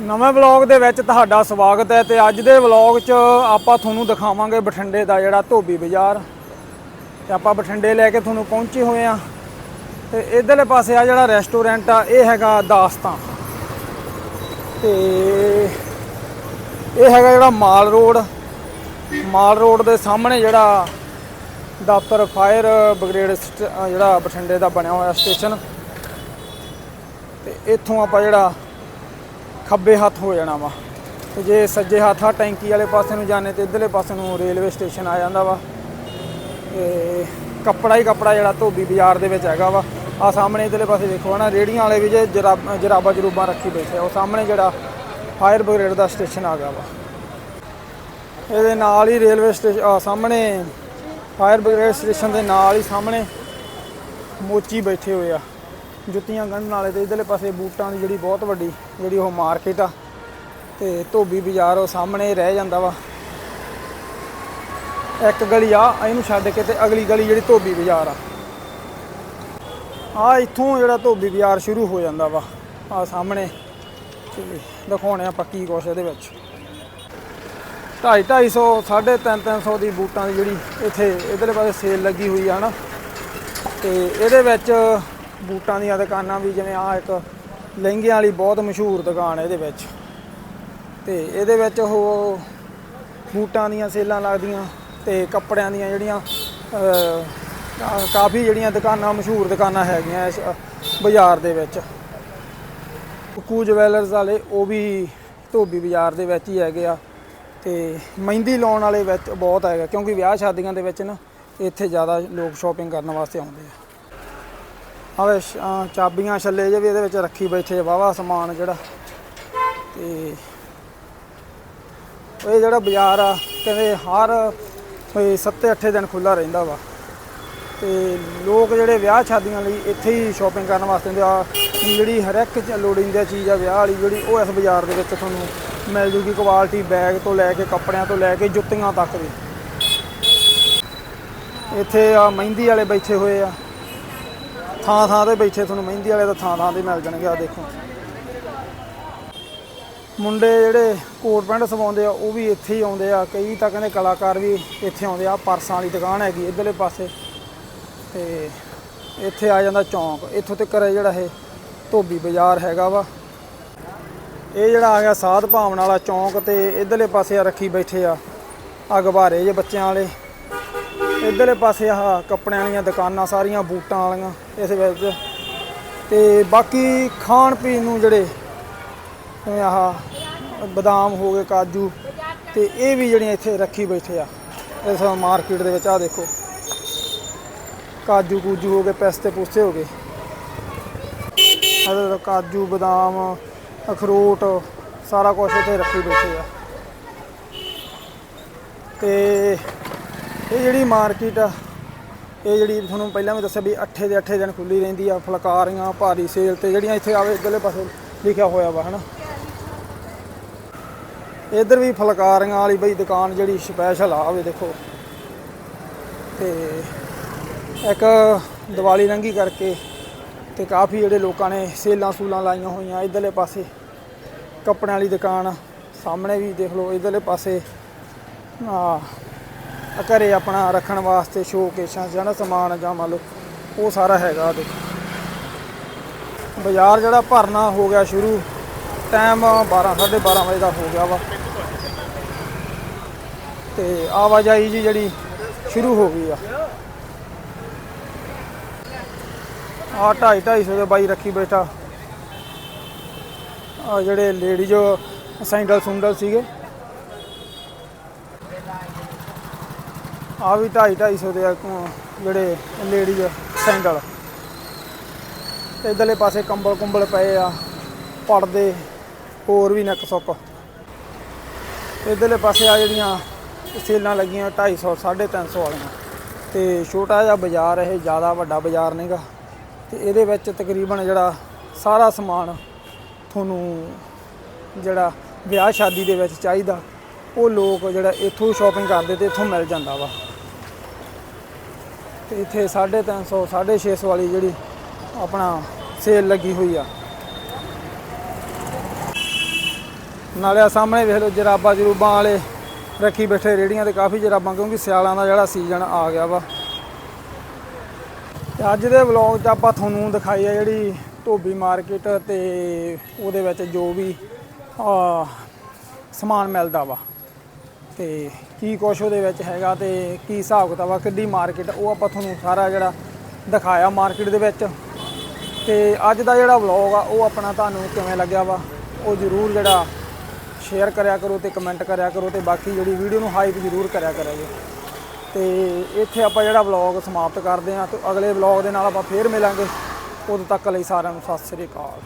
ਨਵੇਂ ਵਲੌਗ ਦੇ ਵਿੱਚ ਤੁਹਾਡਾ ਸਵਾਗਤ ਹੈ ਤੇ ਅੱਜ ਦੇ ਵਲੌਗ 'ਚ ਆਪਾਂ ਤੁਹਾਨੂੰ ਦਿਖਾਵਾਂਗੇ ਬਠਿੰਡੇ ਦਾ ਜਿਹੜਾ ਧੋਬੀ ਬਾਜ਼ਾਰ। ਤੇ ਆਪਾਂ ਬਠਿੰਡੇ ਲੈ ਕੇ ਤੁਹਾਨੂੰ ਪਹੁੰਚੇ ਹੋਏ ਆ ਤੇ ਇਧਰਲੇ ਪਾਸੇ ਆ ਜਿਹੜਾ ਰੈਸਟੋਰੈਂਟ ਆ, ਇਹ ਹੈਗਾ ਦਾਸਤਾਂ ਤੇ ਇਹ ਹੈਗਾ ਜਿਹੜਾ ਮਾਲ ਰੋਡ। ਮਾਲ ਰੋਡ ਦੇ ਸਾਹਮਣੇ ਜਿਹੜਾ ਦਫ਼ਤਰ ਫਾਇਰ ਬ੍ਰਿਗੇਡ ਸਟ- ਜਿਹੜਾ ਬਠਿੰਡੇ ਦਾ ਬਣਿਆ ਹੋਇਆ ਸਟੇਸ਼ਨ। ਤੇ ਇੱਥੋਂ ਆਪਾਂ ਜਿਹੜਾ ਖੱਬੇ ਹੱਥ ਹੋ ਜਾਣਾ ਵਾ। ਤੇ ਜੇ ਸੱਜੇ ਹੱਥ ਆ, ਟੈਂਕੀ ਵਾਲੇ ਪਾਸੇ ਨੂੰ ਜਾਣੇ ਤੇ ਇਧਰਲੇ ਪਾਸੇ ਨੂੰ ਰੇਲਵੇ ਸਟੇਸ਼ਨ ਆ ਜਾਂਦਾ ਵਾ। ਤੇ ਕੱਪੜਾ ਹੀ ਕੱਪੜਾ ਜਿਹੜਾ ਧੋਬੀ ਬਾਜ਼ਾਰ ਦੇ ਵਿੱਚ ਹੈਗਾ ਵਾ। ਆ ਸਾਹਮਣੇ ਇਧਰਲੇ ਪਾਸੇ ਦੇਖੋ ਨਾ ਰੇੜੀਆਂ ਵਾਲੇ ਵੀ ਜੇ ਜਰਾਬ- ਜਰਾਬਾਂ ਜਰੂਬਾਂ ਰੱਖੀ ਬੈਠੇ ਆ। ਉਹ ਸਾਹਮਣੇ ਜਿਹੜਾ ਫਾਇਰ ਬ੍ਰਿਗੇਡ ਦਾ ਸਟੇਸ਼ਨ ਆ ਗਿਆ ਵਾ। ਇਹਦੇ ਨਾਲ ਹੀ ਰੇਲਵੇ ਸਟੇਸ਼ਨ ਸਾਹਮਣੇ ਫਾਇਰ ਬ੍ਰਿਗੇਡ ਸਟੇਸ਼ਨ ਦੇ ਨਾਲ ਹੀ ਸਾਹਮਣੇ ਮੋਚੀ ਬੈਠੇ ਹੋਏ ਆ। ਜੁੱਤੀਆਂ ਗੰਢਣ ਵਾਲੇ ਤੇ ਇਧਰਲੇ ਪਾਸੇ ਬੂਟਾਂ ਦੀ ਜਿਹੜੀ ਬਹੁਤ ਵੱਡੀ ਜਿਹੜੀ ਉਹ ਮਾਰਕੀਟ ਆ ਤੇ ਧੋਬੀ ਬਾਜ਼ਾਰ ਉਹ ਸਾਹਮਣੇ ਰਹਿ ਜਾਂਦਾ ਵਾ। ਇੱਕ ਗਲੀ ਆ, ਇਹਨੂੰ ਛੱਡ ਕੇ ਤੇ ਅਗਲੀ ਗਲੀ ਜਿਹੜੀ ਧੋਬੀ ਬਾਜ਼ਾਰ ਆ। ਆ ਇੱਥੋਂ ਜਿਹੜਾ ਧੋਬੀ ਬਾਜ਼ਾਰ ਸ਼ੁਰੂ ਹੋ ਜਾਂਦਾ ਵਾ, ਆ ਸਾਹਮਣੇ। ਤੇ ਦਿਖਾਉਣੇ ਆ ਪੱਕੀ ਕੁਛ ਇਹਦੇ ਵਿੱਚ। 2.5 250 3.5 300 ਦੀ ਬੂਟਾਂ ਦੀ ਜਿਹੜੀ ਇੱਥੇ ਇਧਰਲੇ ਪਾਸੇ ਸੇਲ ਲੱਗੀ ਹੋਈ ਆ ਨਾ ਤੇ ਇਹਦੇ ਵਿੱਚ ਬੂਟਾਂ ਦੀਆਂ ਦੁਕਾਨਾਂ ਵੀ ਜਿਵੇਂ ਆ ਇੱਕ ਲਹਿੰਗਿਆਂ ਵਾਲੀ ਬਹੁਤ ਮਸ਼ਹੂਰ ਦੁਕਾਨ ਹੈ ਇਹਦੇ ਵਿੱਚ। ਤੇ ਇਹਦੇ ਵਿੱਚ ਉਹ ਬੂਟਾਂ ਦੀਆਂ ਸੇਲਾਂ ਲੱਗਦੀਆਂ ਤੇ ਕੱਪੜਿਆਂ ਦੀਆਂ ਜਿਹੜੀਆਂ ਕਾਫੀ ਜਿਹੜੀਆਂ ਦੁਕਾਨਾਂ ਮਸ਼ਹੂਰ ਦੁਕਾਨਾਂ ਹੈਗੀਆਂ ਇਸ ਅ, ਬਾਜ਼ਾਰ ਦੇ ਵਿੱਚ। ਕੁਕੂ ਜਵੈਲਰਸ ਵਾਲੇ ਉਹ ਵੀ ਧੋਬੀ ਬਾਜ਼ਾਰ ਦੇ ਵਿੱਚ ਹੀ ਹੈਗੇ ਆ। ਤੇ ਮਹਿੰਦੀ ਲਾਉਣ ਵਾਲੇ ਵਿੱਚ ਬਹੁਤ ਹੈਗਾ ਕਿਉਂਕਿ ਵਿਆਹ ਸ਼ਾਦੀਆਂ ਦੇ ਵਿੱਚ ਨਾ ਇੱਥੇ ਜ਼ਿਆਦਾ ਲੋਕ ਸ਼ਾਪਿੰਗ ਕਰਨ ਵਾਸਤੇ ਆਉਂਦੇ ਆ। ਆਵੇ ਚਾਬੀਆਂ ਛੱਲੇ ਜੇ ਵੀ ਇਹਦੇ ਵਿੱਚ ਰੱਖੀ ਬੈਠੇ ਵਾਵਾ ਸਮਾਨ ਜਿਹੜਾ। ਤੇ ਇਹ ਜਿਹੜਾ ਬਾਜ਼ਾਰ ਆ, ਕਹਿੰਦੇ ਹਰ ਕੋਈ 7-8 ਦਿਨ ਖੁੱਲਾ ਰਹਿੰਦਾ ਵਾ। ਤੇ ਲੋਕ ਜਿਹੜੇ ਵਿਆਹ ਸ਼ਾਦੀਆਂ ਲਈ ਇੱਥੇ ਹੀ ਸ਼ਾਪਿੰਗ ਕਰਨ ਵਾਸਤੇ ਹੁੰਦੇ ਆ, ਜਿਹੜੀ ਹਰ ਇੱਕ ਲੋੜੀਂਦੀ ਚੀਜ਼ ਆ ਵਿਆਹ ਵਾਲੀ, ਜਿਹੜੀ ਉਹ ਇਸ ਬਾਜ਼ਾਰ ਦੇ ਵਿੱਚ ਤੁਹਾਨੂੰ ਮਿਲ ਜੂਗੀ ਕੁਆਲਿਟੀ ਬੈਗ ਤੋਂ ਲੈ ਕੇ, ਕੱਪੜਿਆਂ ਤੋਂ ਲੈ ਕੇ, ਜੁੱਤੀਆਂ ਤੱਕ ਵੀ ਇੱਥੇ ਆ ਮਹਿੰਦੀ ਵਾਲੇ ਬੈਠੇ ਹੋਏ ਆ। ਥਾਂ ਥਾਂ ਤੇ ਬੈਠੇ ਤੁਹਾਨੂੰ ਮਹਿੰਦੀ ਵਾਲੇ ਤਾਂ ਥਾਂ ਥਾਂ ਤੇ ਮਿਲ ਜਾਣਗੇ ਆ ਦੇਖੋ। ਮੁੰਡੇ ਜਿਹੜੇ ਕੋਟ ਪੈਂਟ ਸਵਾਉਂਦੇ ਆ, ਉਹ ਵੀ ਇੱਥੇ ਹੀ ਆਉਂਦੇ ਆ। ਕਈ ਤਾਂ ਕਹਿੰਦੇ ਕਲਾਕਾਰ ਵੀ ਇੱਥੇ ਆਉਂਦੇ ਆ ਪਰਸਾਂ ਵਾਲੀ ਦੁਕਾਨ ਹੈਗੀ ਇਧਰਲੇ ਪਾਸੇ। ਤੇ ਇੱਥੇ ਆ ਜਾਂਦਾ ਚੌਂਕ। ਇੱਥੋਂ ਤੱਕ ਜਿਹੜਾ ਇਹ ਧੋਬੀ ਬਾਜ਼ਾਰ ਹੈਗਾ ਵਾ। ਇਹ ਜਿਹੜਾ ਆ ਗਿਆ ਸਾਧ ਭਾਵਨਾ ਵਾਲਾ ਚੌਂਕ ਤੇ ਇਧਰਲੇ ਪਾਸੇ ਆ, ਰੱਖੀ ਬੈਠੇ ਆ ਆ ਗੁਬਾਰੇ ਜੇ ਬੱਚਿਆਂ ਵਾਲੇ। ਇਧਰਲੇ ਪਾਸੇ ਆਹ ਕੱਪੜਿਆਂ ਵਾਲੀਆਂ ਦੁਕਾਨਾਂ, ਸਾਰੀਆਂ ਬੂਟਾਂ ਵਾਲੀਆਂ ਇਸ ਵਿੱਚ ਤੇ। ਬਾਕੀ ਖਾਣ ਪੀਣ ਨੂੰ ਜਿਹੜੇ ਆਹ ਬਦਾਮ ਹੋ ਗਏ, ਕਾਜੂ, ਤੇ ਇਹ ਵੀ ਜਿਹੜੀਆਂ ਇੱਥੇ ਰੱਖੀ ਬੈਠੇ ਆ, ਇਸ ਮਾਰਕੀਟ ਦੇ ਵਿੱਚ ਆ ਦੇਖੋ। ਕਾਜੂ ਕੂਜੂ ਹੋ ਗਏ ਪਿਸਤੇ ਪੂਸੇ ਹੋ ਗਏ। ਅਦਰ ਕਾਜੂ, ਬਦਾਮ, ਅਖਰੋਟ, ਸਾਰਾ ਕੁਝ ਇੱਥੇ ਰੱਖੀ ਬੈਠੇ ਆ। ਤੇ ਇਹ ਜਿਹੜੀ ਮਾਰਕੀਟ ਆ, ਇਹ ਜਿਹੜੀ ਤੁਹਾਨੂੰ ਪਹਿਲਾਂ ਵੀ ਦੱਸਿਆ ਵੀ 8 ਦੇ 8 ਦਿਨ ਖੁੱਲੀ ਰਹਿੰਦੀ ਆ, ਫੁਲਕਾਰੀਆਂ, ਭਾਰੀ ਸੇਲ ਤੇ ਜਿਹੜੀਆਂ ਇੱਥੇ ਆਵੇ ਇਧਰਲੇ ਪਾਸੇ ਲਿਖਿਆ ਹੋਇਆ ਵਾ, ਹਨਾ? ਇਧਰ ਵੀ ਫੁਲਕਾਰੀਆਂ ਵਾਲੀ ਬਈ ਦੁਕਾਨ ਜਿਹੜੀ ਸਪੈਸ਼ਲ ਆ, ਆਵੇ ਦੇਖੋ। ਤੇ ਇੱਕ ਦੀਵਾਲੀ ਲੰਘੀ ਕਰਕੇ ਤੇ ਕਾਫੀ ਜਿਹੜੇ ਲੋਕਾਂ ਨੇ ਸੇਲਾਂ ਸੂਲਾਂ ਲਾਈਆਂ ਹੋਈਆਂ ਇਧਰਲੇ ਪਾਸੇ। ਕੱਪੜਿਆਂ ਵਾਲੀ ਦੁਕਾਨ ਸਾਹਮਣੇ ਵੀ ਦੇਖ ਲਓ, ਇਧਰਲੇ ਪਾਸੇ। ਆ ਘਰੇ ਆਪਣਾ ਰੱਖਣ ਵਾਸਤੇ ਸ਼ੋਕੇਸ਼ਾਂ ਜਾਂ ਨਾ ਸਮਾਨ ਜਾਂ ਮੰਨ ਲਓ ਉਹ ਸਾਰਾ ਹੈਗਾ ਦੇਖੋ ਬਾਜ਼ਾਰ ਜਿਹੜਾ ਭਰਨਾ ਹੋ ਗਿਆ ਸ਼ੁਰੂ ਟਾਈਮ 12 12:30 ਵਜੇ ਦਾ ਹੋ ਗਿਆ ਵਾ। ਤੇ ਆਵਾਜਾਈ ਜੀ ਜਿਹੜੀ ਸ਼ੁਰੂ ਹੋ ਗਈ ਆ। ਆ ਢਾਈ ਢਾਈ ਸੌ ਦੇ ਬਾਈ ਰੱਖੀ ਬੈਠਾ। ਆ ਜਿਹੜੇ ਲੇਡੀਜ਼ ਸੈਂਡਲ ਸੁੰਡਲ ਸੀਗੇ। ਆ ਵੀ ਢਾਈ ਢਾਈ ਸੌ ਦੇ ਆ, ਜਿਹੜੇ ਲੇਡੀਜ਼ ਸੈਂਡਲ ਇਧਰਲੇ ਪਾਸੇ ਕੰਬਲ ਕੁੰਬਲ ਪਏ ਆ ਪੜਦੇ ਹੋਰ ਵੀ ਨੱਕ ਸੁੱਕ। ਇਧਰਲੇ ਪਾਸੇ ਆ ਜਿਹੜੀਆਂ ਸੇਲਾਂ ਲੱਗੀਆਂ 250 350 ਵਾਲੀਆਂ। ਤੇ ਛੋਟਾ ਜਿਹਾ ਬਾਜ਼ਾਰ ਇਹ ਜ਼ਿਆਦਾ ਵੱਡਾ ਬਾਜ਼ਾਰ ਨਹੀਂਗਾ ਤੇ ਇਹਦੇ ਵਿੱਚ ਤਕਰੀਬਨ ਜਿਹੜਾ ਸਾਰਾ ਸਮਾਨ ਤੁਹਾਨੂੰ ਜਿਹੜਾ ਵਿਆਹ ਸ਼ਾਦੀ ਦੇ ਵਿੱਚ ਚਾਹੀਦਾ। ਉਹ ਲੋਕ ਜਿਹੜਾ ਇੱਥੋਂ ਸ਼ਾਪਿੰਗ ਕਰਦੇ ਤੇ ਇੱਥੋਂ ਮਿਲ ਜਾਂਦਾ ਵਾ। ਤੇ ਇੱਥੇ 350 650 ਵਾਲੀ ਜਿਹੜੀ ਆਪਣਾ ਸੇਲ ਲੱਗੀ ਹੋਈ ਆ। ਨਾਲੇ ਆ ਸਾਹਮਣੇ ਵੇਖ ਲਓ ਜਰਾਬਾਂ ਜਰੂਬਾਂ ਵਾਲੇ ਰੱਖੀ ਬੈਠੇ ਰੇੜੀਆਂ ਤੇ ਕਾਫੀ ਜਰਾਬਾਂ, ਕਿਉਂਕਿ ਸਿਆਲਾਂ ਦਾ ਜਿਹੜਾ ਸੀਜ਼ਨ ਆ ਗਿਆ ਵਾ। ਤੇ ਅੱਜ ਦੇ ਵਲੌਗ 'ਚ ਆਪਾਂ ਤੁਹਾਨੂੰ ਦਿਖਾਈ ਆ ਜਿਹੜੀ ਧੋਬੀ ਮਾਰਕੀਟ ਤੇ ਉਹਦੇ ਵਿੱਚ ਜੋ ਵੀ ਸਮਾਨ ਮਿਲਦਾ ਵਾ। ਤੇ ਕੀ ਕੁਛ ਉਹਦੇ ਵਿੱਚ ਹੈਗਾ ਤੇ ਕੀ ਹਿਸਾਬ ਕਿਤਾਬ ਆ, ਕਿੱਡੀ ਮਾਰਕੀਟ ਉਹ ਆਪਾਂ ਤੁਹਾਨੂੰ ਸਾਰਾ ਜਿਹੜਾ ਦਿਖਾਇਆ ਮਾਰਕੀਟ ਦੇ ਵਿੱਚ। ਤੇ ਅੱਜ ਦਾ ਜਿਹੜਾ ਵਲੌਗ ਆ, ਉਹ ਆਪਣਾ ਤੁਹਾਨੂੰ ਕਿਵੇਂ ਲੱਗਿਆ ਵਾ, ਉਹ ਜਰੂਰ ਜਿਹੜਾ ਸ਼ੇਅਰ ਕਰਿਆ ਕਰੋ ਤੇ ਕਮੈਂਟ ਕਰਿਆ ਕਰੋ ਤੇ ਬਾਕੀ ਜਿਹੜੀ ਵੀਡੀਓ ਨੂੰ ਹਾਈਪ ਜਰੂਰ ਕਰਿਆ ਕਰਾਂਗੇ ਤੇ ਇੱਥੇ ਆਪਾਂ ਜਿਹੜਾ ਵਲੌਗ ਸਮਾਪਤ ਕਰਦੇ ਹਾਂ ਤੇ ਅਗਲੇ ਵਲੌਗ ਦੇ ਨਾਲ ਆਪਾਂ ਫੇਰ ਮਿਲਾਂਗੇ। ਉਦੋਂ ਤੱਕ ਲਈ ਸਾਰਿਆਂ ਨੂੰ ਸਤਿ ਸ੍ਰੀ ਅਕਾਲ।